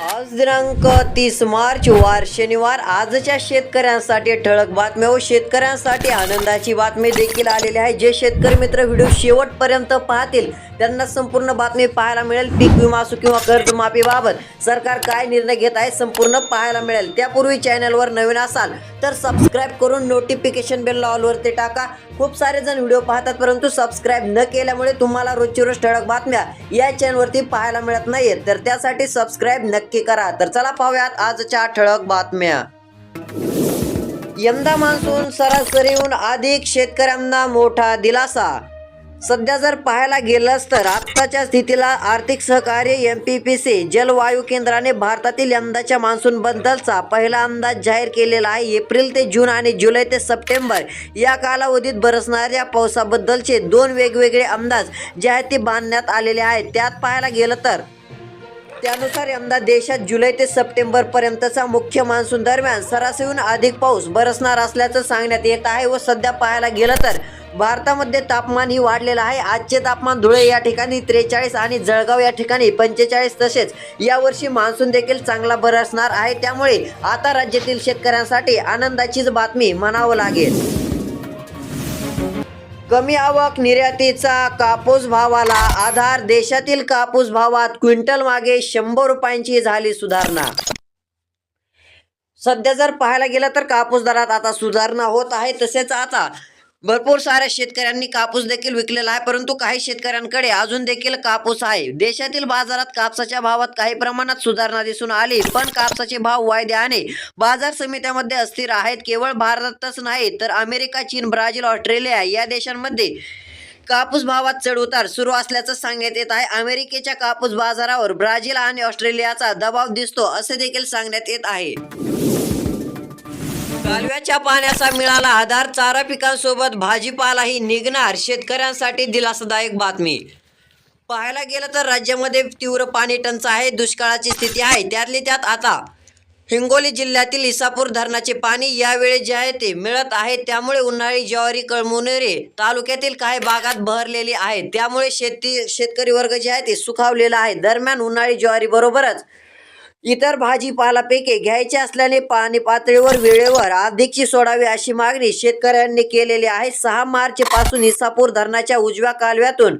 आज दिनांक तीस मार्च वार शनिवार. आजच्या शेतकऱ्यांसाठी ठळक बातम्या व हो. शेतकऱ्यांसाठी आनंदाची बातमी देखील आलेली आहे. जे शेतकरी मित्र व्हिडिओ शेवटपर्यंत पाहतील त्यांना संपूर्ण बातमी पाहायला मिळेल. पीक विमा असो किंवा कर्जमाफीबाबत सरकार काय निर्णय घेत आहे संपूर्ण पाहायला मिळेल. त्यापूर्वी चॅनलवर नवीन असाल तर सबस्क्राईब करून नोटिफिकेशन बेल ऑलवरती टाका. खूप सारे जण व्हिडिओ पाहतात परंतु सबस्क्राईब न केल्यामुळे तुम्हाला रोजची रोज ठळक बातम्या या चॅनलवरती पाहायला मिळत नाहीत तर त्यासाठी सबस्क्राईब नक्की करा. तर चला पाहूयात आजच्या ठळक बातम्या. यंदा मान्सून सरासरीहून अधिक शेतकऱ्यांना मोठा दिलासा. सध्या जर पाहायला गेलंच तर आत्ताच्या स्थितीला आर्थिक सहकार्य एम पी पी सी जलवायू केंद्राने भारतातील यंदाच्या मान्सूनबद्दलचा पहिला अंदाज जाहीर केलेला आहे. एप्रिल ते जून आणि जुलै ते सप्टेंबर या कालावधीत बरसणाऱ्या पावसाबद्दलचे दोन वेगवेगळे अंदाज जे आहेत ते बांधण्यात आलेले आहेत. त्यात पाहायला गेलं तर त्यानुसार यंदा देशात जुलै ते सप्टेंबर पर्यंतचा मुख्य मान्सून दरम्यान सरासरीहून अधिक पाऊस बरसणार असल्याचं सांगण्यात येत आहे व सध्या पाहायला गेलं तर भारतामध्ये तापमान ही वाढलेलं आहे. आजचे तापमान धुळे या ठिकाणी त्रेचाळीस आणि जळगाव या ठिकाणी पंचेचाळीस तसेच यावर्षी मान्सून देखील चांगला बरसणार आहे. त्यामुळे आता राज्यातील शेतकऱ्यांसाठी आनंदाचीच बातमी म्हणावं लागेल. कमी आवक निर्यातीचा कापूस भावाला आधार देशातील कापूस भावात क्विंटल मागे शंभर रुपयांची झाली सुधारणा. सध्या जर पाहायला गेलं तर कापूस दरात आता सुधारणा होत आहे तसेच आता भरपूर साऱ्या शेतकऱ्यांनी कापूस देखील विकलेला आहे परंतु काही शेतकऱ्यांकडे अजून देखील कापूस आहे. देशातील बाजारात कापसाच्या भावात काही प्रमाणात सुधारणा दिसून आली पण कापसाचे भाव वायद्याने बाजार समित्यामध्ये अस्थिर आहेत. केवळ भारतातच नाही तर अमेरिका चीन ब्राझील ऑस्ट्रेलिया या देशांमध्ये कापूस भावात चढ उतार सुरू असल्याचं सांगण्यात येत आहे. अमेरिकेच्या कापूस बाजारावर ब्राझील आणि ऑस्ट्रेलियाचा दबाव दिसतो असे देखील सांगण्यात येत आहे. कालव्याच्या पाण्याचा मिळाला आधार चारा पिकांसोबत भाजीपालाही निघणार शेतकऱ्यांसाठी दिलासादायक बातमी. पाहायला गेलं तर राज्यामध्ये तीव्र पाणी टंचाई आहे दुष्काळाची स्थिती आहे. त्यातली त्यात आता हिंगोली जिल्ह्यातील इसापूर धरणाचे पाणी यावेळी जे आहे ते मिळत आहे. त्यामुळे उन्हाळी ज्वारी कळमुनेरे तालुक्यातील काही भागात बहरलेली आहे. त्यामुळे शेती शेतकरी वर्ग जे आहे ते सुखावलेला आहे. दरम्यान उन्हाळी ज्वारी बरोबरच इतर भाजीपाला पिके घ्यायचे असल्याने पाणी पातळीवर वेळेवर अधिकची सोडावी अशी मागणी शेतकऱ्यांनी केलेली आहे. सहा मार्च पासून इसापूर धरणाच्या उजव्या कालव्यातून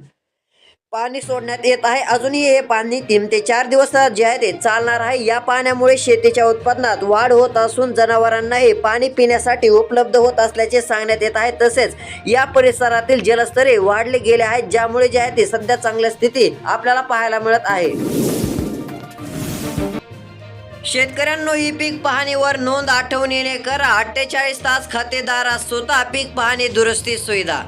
पाणी सोडण्यात येत आहे. अजूनही हे पाणी तीन ते चार दिवस जे आहे ते चालणार आहे. या पाण्यामुळे शेतीच्या उत्पादनात वाढ होत असून जनावरांना हे पाणी पिण्यासाठी उपलब्ध होत असल्याचे सांगण्यात येत आहे. तसेच या परिसरातील जलस्तरे वाढले गेले आहेत ज्यामुळे जे आहे ते सध्या चांगल्या स्थिती आपल्याला पाहायला मिळत आहे. शेतकऱ्यांनो ही पीक पाहणीवर नोंद आठवणीने करा. अठ्ठेचाळीस तास खातेदार स्वतः पीक पाहणी दुरुस्ती सुविधा.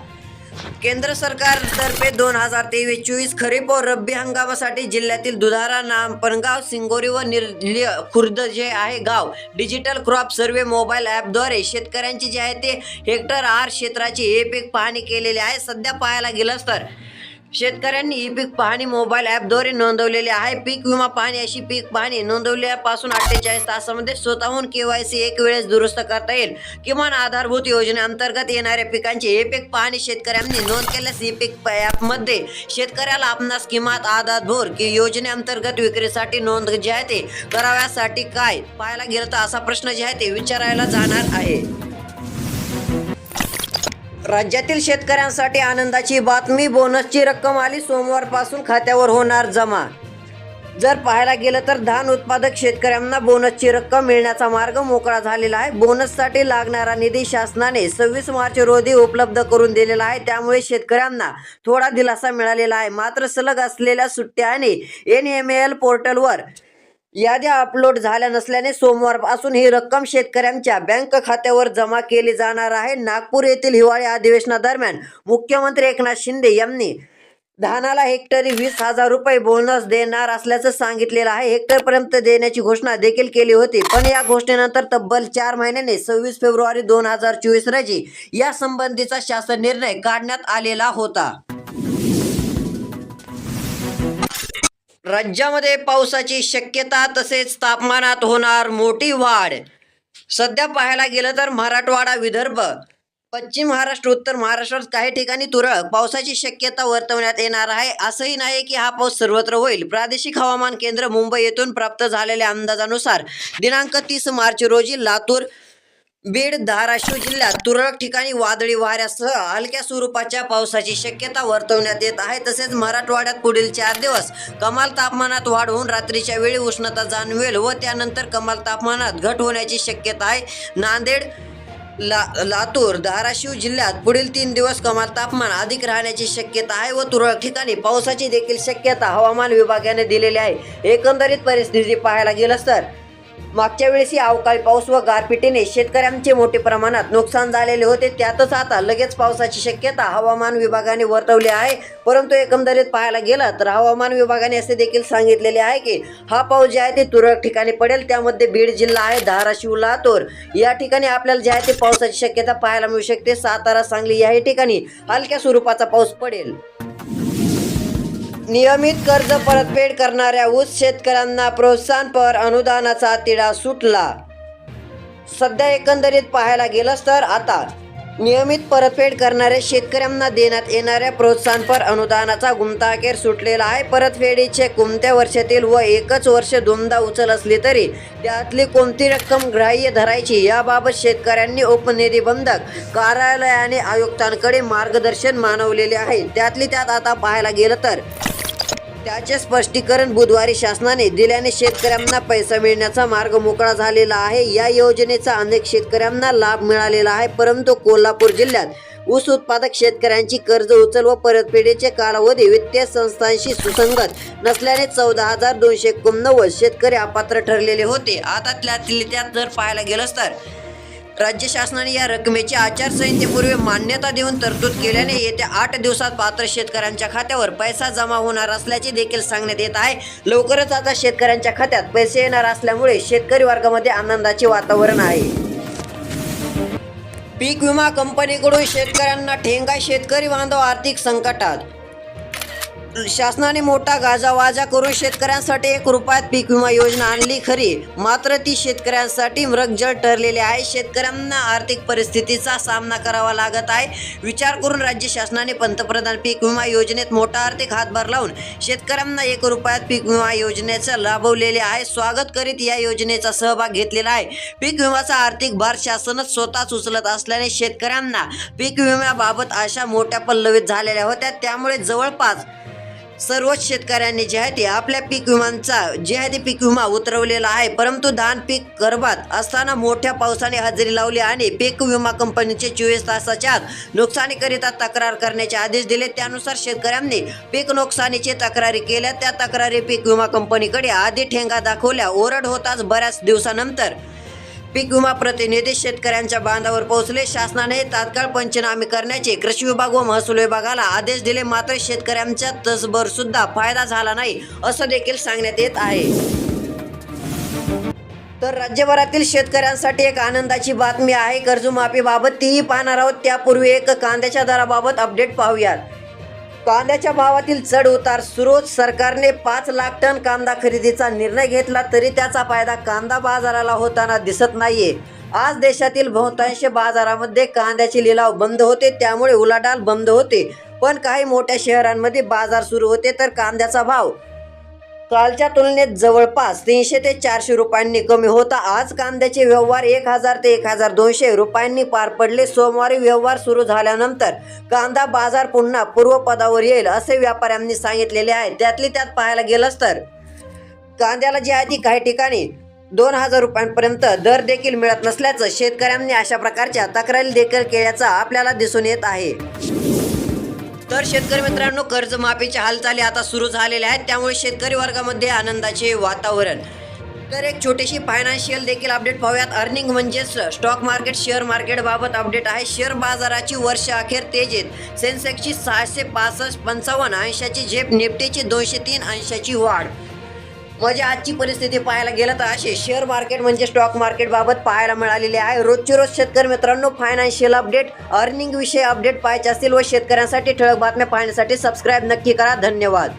केंद्र सरकारतर्फे दोन हजार तेवीस चोवीस खरीप व रब्बी हंगामासाठी जिल्ह्यातील दुधारा नाम पणगाव सिंगोरी व निर्ली खुर्द जे आहे गाव डिजिटल क्रॉप सर्वे मोबाईल ॲपद्वारे शेतकऱ्यांची जे आहे ते हेक्टर आर क्षेत्राची हे पीक पाहणी केलेली आहे. सध्या पाहायला गेलंच तर शेतकऱ्यांनी ही पीक पाहणी मोबाईल ॲपद्वारे नोंदवलेली आहे. पीक विमा पाहणी अशी पीक पाहणी नोंदवल्यापासून अठ्ठेचाळीस तासामध्ये स्वतःहून केवायसी एक वेळेस दुरुस्त करता येईल. किमान आधारभूत योजनेअंतर्गत येणाऱ्या पिकांची हे पीक पाहणी शेतकऱ्यांनी नोंद केल्यास ही पीक ॲपमध्ये शेतकऱ्याला आपणास किमान आधारभूत की योजनेअंतर्गत विक्रीसाठी नोंद जी आहे ते कराव्यासाठी काय पाहायला गेलं तर असा प्रश्न जे आहे ते विचारायला जाणार आहे. राज्यातील शेतकऱ्यांसाठी आनंदाची बातमी बोनसची रक्कम आली सोमवारपासून खात्यावर होणार जमा. जर पाहायला गेलं तर धान उत्पादक शेतकऱ्यांना बोनसची रक्कम मिळण्याचा मार्ग मोकळा झालेला आहे. बोनससाठी लागणारा निधी शासनाने सव्वीस मार्च रोजी उपलब्ध करून दिलेला आहे. त्यामुळे शेतकऱ्यांना थोडा दिलासा मिळालेला आहे. मात्र सलग असलेल्या सुट्ट्या आणि एन एम एल पोर्टलवर याद्या अपलोड झाल्या नसल्याने सोमवारपासून ही रक्कम शेतकऱ्यांच्या बँक खात्यावर जमा केली जाणार आहे. नागपूर येथील हिवाळी अधिवेशनादरम्यान मुख्यमंत्री एकनाथ शिंदे यांनी धानाला हेक्टरी वीस हजार रुपये बोनस देणार असल्याचं सांगितलेलं आहे. हेक्टरपर्यंत देण्याची घोषणा देखील केली होती. पण या घोषणेनंतर तब्बल चार महिन्याने सव्वीस फेब्रुवारी दोन हजार चोवीस रोजी या संबंधीचा शासन निर्णय काढण्यात आलेला होता. राज्यामध्ये पावसाची शक्यता तसेच तापमानात होणार मोठी वाढ. सध्या पाहायला गेलं तर मराठवाडा विदर्भ पश्चिम महाराष्ट्र उत्तर महाराष्ट्रात काही ठिकाणी तुरळक पावसाची शक्यता वर्तवण्यात येणार आहे. असंही नाही की हा पाऊस सर्वत्र होईल. प्रादेशिक हवामान केंद्र मुंबई येथून प्राप्त झालेल्या अंदाजानुसार दिनांक तीस मार्च रोजी लातूर बीड धाराशिव जिल्ह्यात तुरळक ठिकाणी वादळी वाऱ्यासह हलक्या स्वरूपाच्या पावसाची शक्यता वर्तवण्यात येत आहे. तसेच मराठवाड्यात पुढील चार दिवस कमाल तापमानात वाढ होऊन रात्रीच्या वेळी उष्णता जाणवेल व त्यानंतर कमाल तापमानात घट होण्याची शक्यता आहे. नांदेड ला लातूर धाराशिव जिल्ह्यात पुढील तीन दिवस कमाल तापमान अधिक राहण्याची शक्यता आहे व तुरळक ठिकाणी पावसाची देखील शक्यता हवामान विभागाने दिलेली आहे. एकंदरीत परिस्थिती पाहायला गेलं तर मागच्या वेळेस अवकाळी पाऊस व गारपिटीने शेतकऱ्यांचे मोठे प्रमाणात नुकसान झालेले होते. त्यातच आता लगेच पावसाची शक्यता हवामान विभागाने वर्तवली आहे. परंतु एकंदरीत पाहायला गेला तर हवामान विभागाने असे देखील सांगितलेले आहे की हा पाऊस जे आहे ते तुरळक ठिकाणी पडेल. त्यामध्ये बीड जिल्हा आहे धाराशिव लातूर या ठिकाणी आपल्याला जे आहे ते पावसाची शक्यता पाहायला मिळू शकते. सातारा सांगली याही ठिकाणी हलक्या स्वरूपाचा पाऊस पडेल. नियमित कर्ज परतफेड करणाऱ्या ऊस शेतकऱ्यांना प्रोत्साहनपर अनुदानाचा तिढा सुटला. सध्या एकंदरीत पाहायला गेलंच तर आता नियमित परतफेड करणाऱ्या शेतकऱ्यांना देण्यात येणाऱ्या प्रोत्साहनपर अनुदानाचा गुंताखेर सुटलेला आहे. परतफेडीचे कोणत्या वर्षातील व एकच वर्ष दोनदा उचल असली तरी त्यातली कोणती रक्कम ग्राह्य धरायची याबाबत शेतकऱ्यांनी उपनिबंधक कार्यालयाने आयुक्तांकडे मार्गदर्शन मानवलेले आहे. त्यातली त्यात आता पाहायला गेलं तर त्याचे स्पष्टीकरण बुधवारी शासनाने दिल्याने शेतकऱ्यांना पैसा मिळण्याचा मार्ग मोकळा झालेला आहे. या योजनेचा अनेक शेतकऱ्यांना लाभ मिळालेला आहे. परंतु कोल्हापूर जिल्ह्यात ऊस उत्पादक शेतकऱ्यांची कर्ज उचल व परतफेडीचे कालावधी वित्तीय संस्थांशी सुसंगत नसल्याने चौदा हजार दोनशे एकोणनव्वद शेतकरी अपात्र ठरलेले होते. आता त्यातील त्यात जर पाहायला गेलंच तर राज्य शासनाने या रकमेची आचारसंहितेपूर्वी मान्यता देऊन तरतूद केल्याने येत्या आठ दिवसात पात्र शेतकऱ्यांच्या खात्यावर पैसा जमा होणार असल्याचे देखील सांगण्यात येत आहे. लवकरच आता शेतकऱ्यांच्या खात्यात पैसे येणार असल्यामुळे शेतकरी वर्गामध्ये आनंदाचे वातावरण आहे. पीक विमा कंपनीकडून शेतकऱ्यांना ठेंगा शेतकरी बांधव आर्थिक संकटात शासनाने मोठा गाजावाजा करून शेतकऱ्यांसाठी एक रुपयात पीक विमा योजना आणली खरी. मात्र ती शेतकऱ्यांसाठी मृगजळ ठरलेली आहे. शेतकऱ्यांना आर्थिक परिस्थितीचा सामना करावा लागत आहे. विचार करून राज्य शासनाने पंतप्रधान पीक विमा योजनेत मोठा आर्थिक हातभार लावून शेतकऱ्यांना एक रुपयात पीक विमा योजनेचं लाभवलेले आहे. स्वागत करीत या योजनेचा सहभाग घेतलेला आहे. पीक विमाचा आर्थिक भार शासनच स्वतःच उचलत असल्याने शेतकऱ्यांना पीक विम्याबाबत आशा मोठ्या पल्लवित झालेल्या होत्या. त्यामुळे जवळपास सर्वच शेतकऱ्यांनी जे आहे ते आपल्या पीक विमांचा जे आहे ते पीक विमा उतरवलेला आहे. परंतु धान पीक गर्भात असताना मोठ्या पावसाने हजेरी लावली आणि पीक विमा कंपनीचे चोवीस तासाच्या आत नुकसानीकरिता तक्रार करण्याचे आदेश दिले. त्यानुसार शेतकऱ्यांनी पीक नुकसानीची तक्रारी केल्या. त्या तक्रारी पीक विमा कंपनीकडे आधी ठेंगा दाखवल्या. ओरड होताच बऱ्याच दिवसानंतर पीक विमा प्रतिनिधी शेतकऱ्यांच्या बांधावर पोहोचले. शासनाने तात्काळ पंचनामे करण्याचे कृषी विभाग व महसूल विभागाला आदेश दिले. मात्र शेतकऱ्यांच्या तसभर सुद्धा फायदा झाला नाही असं देखील सांगण्यात येत आहे. तर राज्यभरातील शेतकऱ्यांसाठी एक आनंदाची बातमी आहे. कर्जमाफीबाबत तीही पाहणार आहोत. त्यापूर्वी एक कांद्याच्या दराबाबत अपडेट पाहूयात. कांद्याच्या भावातील चढ उतार सुरू. सरकारने पाच लाख टन कांदा खरेदीचा निर्णय घेतला तरी त्याचा फायदा कांदा बाजाराला होताना दिसत नाहीये. आज देशातील बहुतांश बाजारामध्ये कांद्याचे लिलाव बंद होते त्यामुळे उलाढाल बंद होते. पण काही मोठ्या शहरांमध्ये बाजार सुरू होते तर कांद्याचा भाव कालच्या तुलनेत जवळपास तीनशे ते चारशे रुपयांनी कमी होता. आज कांद्याचे व्यवहार एक हजार ते एक हजार दोनशे रुपयांनी पार पडले. सोमवारी व्यवहार सुरू झाल्यानंतर कांदा बाजार पुन्हा पूर्वपदावर येईल असे व्यापाऱ्यांनी सांगितलेले आहे. त्यातली त्यात पाहायला गेलंच तर कांद्याला जी आहे ती काही ठिकाणी दोन हजार रुपयांपर्यंत दर देखील मिळत नसल्याचं शेतकऱ्यांनी अशा प्रकारच्या तक्रारी देखील केल्याचं आपल्याला दिसून येत आहे. तर शेतकरी मित्रांनो कर्जमाफीच्या हालचाली आता सुरू झालेल्या आहेत. त्यामुळे शेतकरी वर्गामध्ये आनंदाचे वातावरण. तर एक छोटीशी फायनान्शियल देखील अपडेट पाहूयात. अर्निंग म्हणजेच स्टॉक मार्केट शेअर मार्केट बाबत अपडेट आहे. शेअर बाजाराची वर्ष अखेर तेजीत. सेन्सेक्सची सहाशे पासष्ट पंचावन्न अंशाची झेप निफ्टीची दोनशे तीन अंशाची वाढ. म्हणजे आजची परिस्थिती पाहायला गेलं तर असे शेअर मार्केट म्हणजे स्टॉक मार्केट बाबत पाहायला मिळालेले आहे. रोजचे रोज शेतकरी मित्रांनो फायनान्शियल अपडेट अर्निंग विषयी अपडेट पाहायचे असतील व शेतकऱ्यांसाठी ठळक बातम्या पाहण्यासाठी सबस्क्राईब नक्की करा. धन्यवाद.